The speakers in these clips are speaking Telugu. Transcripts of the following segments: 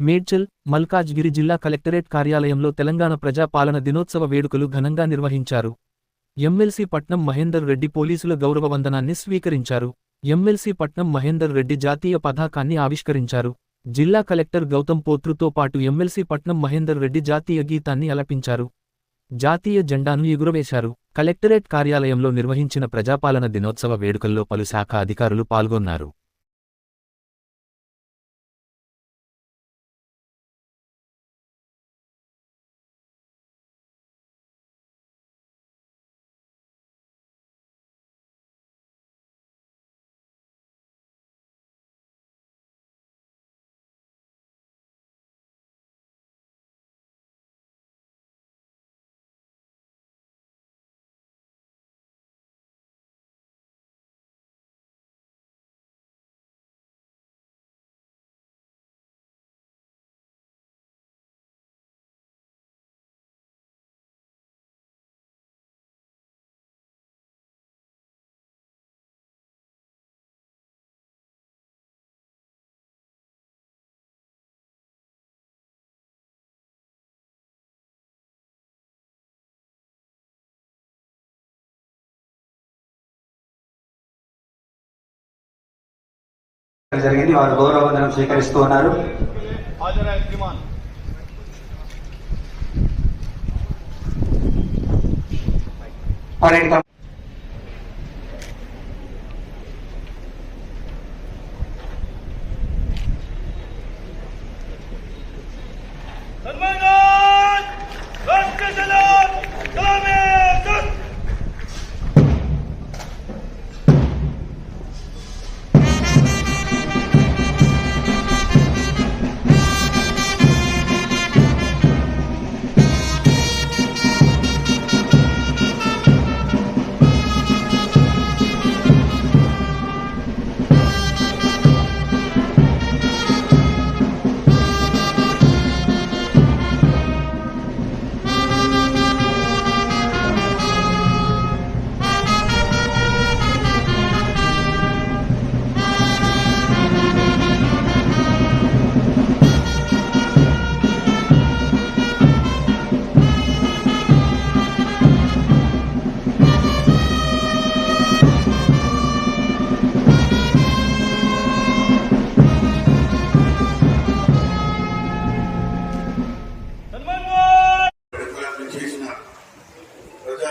మేడ్చల్ మల్కాజ్గిరి జిల్లా కలెక్టరేట్ కార్యాలయంలో తెలంగాణ ప్రజాపాలన దినోత్సవ వేడుకలు ఘనంగా నిర్వహించారు. ఎమ్మెల్సీ పట్నం మహేందర్ రెడ్డి పోలీసుల గౌరవ వందనాన్ని స్వీకరించారు. ఎమ్మెల్సీ పట్నం మహేందర్ రెడ్డి జాతీయ పతాకాన్ని ఆవిష్కరించారు. జిల్లా కలెక్టర్ గౌతమ్ పోత్రుతో పాటు ఎమ్మెల్సీ పట్నం మహేందర్ రెడ్డి జాతీయ గీతాన్ని అలపించారు. జాతీయ జెండాను ఎగురవేశారు. కలెక్టరేట్ కార్యాలయంలో నిర్వహించిన ప్రజాపాలన దినోత్సవ వేడుకల్లో పలు శాఖ అధికారులు పాల్గొన్నారు. జరిగింది. వారు గౌరవవందనం స్వీకరిస్తూ ఉన్నారు. పర్యటన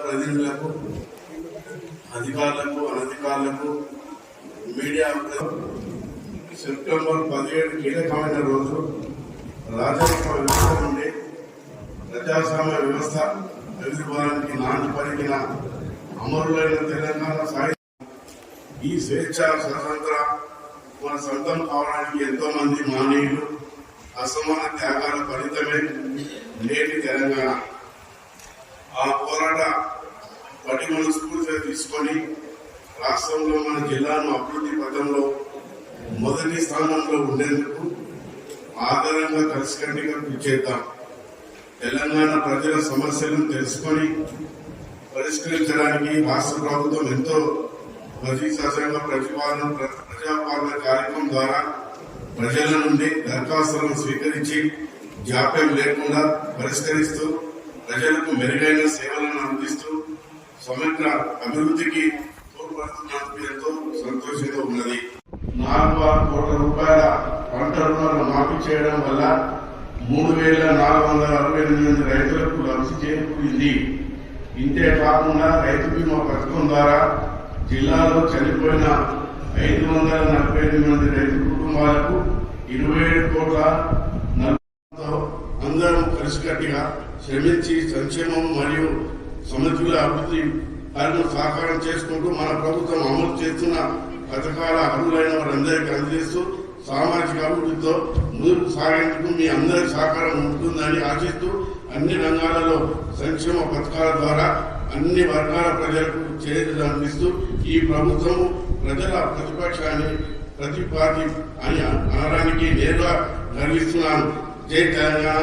ప్రజాప్రతినిధులకు అధికారులకు అనధికారులకు మీడియా సెప్టెంబర్ పదిహేడు కీలకమైన రోజు రాజకీయ వ్యవస్థ నుండి ప్రజాస్వామ్య వ్యవస్థ ఎదుర్కోవడానికి నాటి పలికిన అమరులైన తెలంగాణ సాయి ఈ స్వేచ్ఛ స్వతంత్ర మన సొంతం కావడానికి ఎంతో మంది మానవులు అసమాన త్యాగాల ఫలితమే నేటి తెలంగాణ. ఆ పోరాట పటిమను స్ఫూర్తిగా తీసుకొని రాష్ట్రంలో మన జిల్లాను అభివృద్ధి పథంలో మొదటి స్థానంలో ఉండేందుకు ఆధారంగా కలిసికట్టుగా కృషి చేద్దాం. తెలంగాణ ప్రజల సమస్యలను తెలుసుకొని పరిష్కరించడానికి రాష్ట్ర ప్రభుత్వం ఎంతో ప్రతిశాసనంగా ప్రతిపాదన ప్రజాపాలన కార్యక్రమం ద్వారా ప్రజల నుండి దరఖాస్తులను స్వీకరించి జాప్యం లేకుండా పరిష్కరిస్తూ ప్రజలకు మెరుగైన సేవలను అందిస్తూ సమగ్ర అభివృద్ధికి తోడ్పడుతున్నందుకు ఎంతో సంతోషంగా ఉన్నది. నాలుగు ఆరు కోట్ల రూపాయల పంట రుణాలను మాఫీ చేయడం వల్ల మూడు వేల నాలుగు వందల అరవై ఎనిమిది మంది రైతులకు లబ్ధి చేకూరింది. ఇంతే కాకుండా రైతు బీమా పథకం ద్వారా జిల్లాలో చనిపోయిన ఐదు వందల నలభై ఎనిమిది మంది రైతు కుటుంబాలకు ఇరవై ఏడు కోట్ల నలభైతో అందరం కలిసికట్టుగా శ్రమించి సంక్షేమం మరియు సమతుల అభివృద్ధి కార్యక్రమం సహకారం చేసుకుంటూ మన ప్రభుత్వం అమలు చేస్తున్న పథకాల అర్హులైన వారందరికీ అందజేస్తూ సామాజిక అభివృద్ధితో ముందుకు సాగేందుకు మీ అందరి సహకారం ఉంటుందని ఆశిస్తూ అన్ని రంగాలలో సంక్షేమ పథకాల ద్వారా అన్ని వర్గాల ప్రజలకు చేతులు అందిస్తూ ఈ ప్రభుత్వము ప్రజల ప్రతిపక్షాన్ని ప్రతిపాది అని అనడానికి నేరుగా గర్విస్తున్నాను జై Telangana.